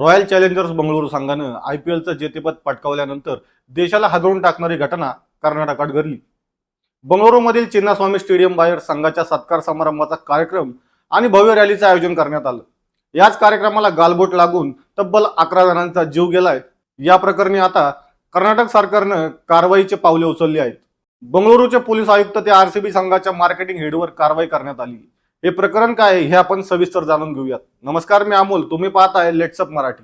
Royal challengers Bengaluru संघानं I P एलचं जेतेपद पटकावल्यानंतर देशाला हादरून टाकणारी घटना कर्नाटकात घडली. बंगळुरूमधील चिन्नास्वामी स्टेडियम बाहेर संघाच्या सत्कार समारंभाचा कार्यक्रम आणि भव्य रॅलीचं आयोजन करण्यात आलं. याच कार्यक्रमाला गालबोट लागून तब्बल अकरा जणांचा जीव गेलाय. या प्रकरणी आता कर्नाटक सरकारनं कारवाईचे पावले उचलली आहेत. बंगळुरूचे पोलीस आयुक्त ते आरसीबी संघाच्या मार्केटिंग हेडवर कारवाई करण्यात आली. हे प्रकरण काय आहे हे आपण सविस्तर जाणून घेऊयात. नमस्कार मी अमोल. तुम्ही पाहत आहे लेट्सअप मराठी.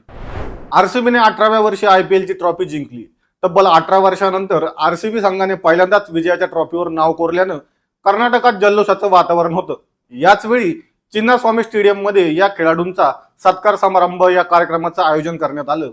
आरसीबीने अठराव्या वर्षी आय पी एलची ट्रॉफी जिंकली. तब्बल अठरा वर्षानंतर आरसीबी संघाने पहिल्यांदाच विजयाच्या ट्रॉफीवर नाव कोरल्यानं कर्नाटकात जल्लोषाचं वातावरण होतं. याच वेळी चिन्नास्वामी स्टेडियममध्ये या खेळाडूंचा सत्कार समारंभ या कार्यक्रमाचं आयोजन करण्यात आलं.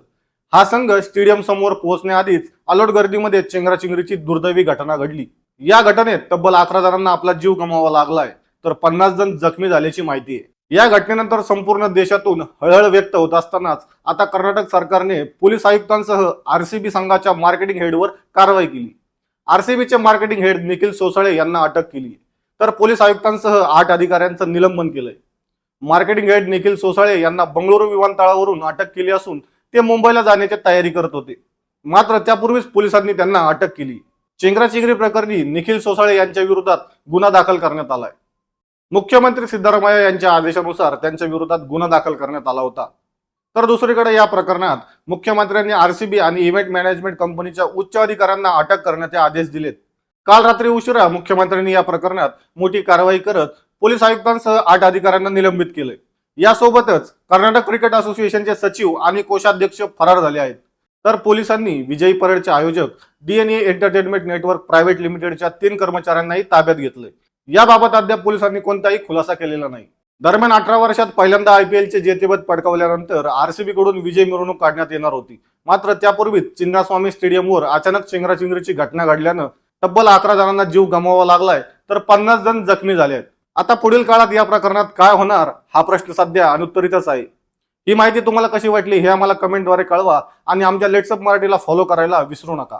हा संघ स्टेडियम समोर पोहोचण्याआधीच अलोट गर्दीमध्ये चेंगराचिंगरीची दुर्दैवी घटना घडली. या घटनेत तब्बल अकरा जणांना आपला जीव गमावा लागलाय. तर पन्नास जण जखमी झाल्याची माहिती आहे. या घटनेनंतर संपूर्ण देशातून हळहळ व्यक्त होत असतानाच आता कर्नाटक सरकारने पोलीस आयुक्तांसह आरसीबी संघाच्या मार्केटिंग हेडवर कारवाई केली. आरसीबीचे मार्केटिंग हेड निखिल सोसाळे यांना अटक केली. तर पोलीस आयुक्तांसह आठ अधिकाऱ्यांचं निलंबन केलंय. मार्केटिंग हेड निखिल सोसाळे यांना बंगळुरू विमानतळावरून अटक केली असून ते मुंबईला जाण्याची तयारी करत होते. मात्र त्यापूर्वीच पोलिसांनी त्यांना अटक केली. चेंगराचिंगरी प्रकरणी निखिल सोसाळे यांच्या विरोधात गुन्हा दाखल करण्यात आलाय. मुख्यमंत्री सिद्धरामय्या यांच्या आदेशानुसार त्यांच्या विरोधात गुन्हा दाखल करण्यात आला होता. तर दुसरीकडे या प्रकरणात मुख्यमंत्र्यांनी आरसीबी आणि इव्हेंट मॅनेजमेंट कंपनीच्या उच्च अधिकाऱ्यांना अटक करण्याचे आदेश दिलेत. काल रात्री उशिरा मुख्यमंत्र्यांनी या प्रकरणात मोठी कारवाई करत पोलीस आयुक्तांसह आठ अधिकाऱ्यांना निलंबित केले. यासोबतच कर्नाटक क्रिकेट असोसिएशनचे सचिव आणि कोषाध्यक्ष फरार झाले आहेत. तर पोलिसांनी विजयी परेडचे आयोजक डीएनए एंटरटेनमेंट नेटवर्क प्रायव्हेट लिमिटेडच्या तीन कर्मचाऱ्यांनाही ताब्यात घेतले याबाबत अद्याप पोलिसांनी कोणताही खुलासा केलेला नाही. दरम्यान अठरा वर्षात पहिल्यांदा आयपीएलचे जेतेपद पडकावल्यानंतर आरसीबी कडून विजय मिरवणूक काढण्यात येणार होती. मात्र त्यापूर्वीच चिन्नास्वामी स्टेडियमवर अचानक चेंगराचिंगरीची घटना घडल्यानं तब्बल अकरा जणांना जीव गमवावा लागलाय तर पन्नास जण जखमी झाले आहेत आता पुढील काळात या प्रकरणात काय होणार हा प्रश्न सध्या अनुत्तरितच आहे. ही माहिती तुम्हाला कशी वाटली हे आम्हाला कमेंटद्वारे कळवा आणि आमच्या लेट्सअप मराठीला फॉलो करायला विसरू नका.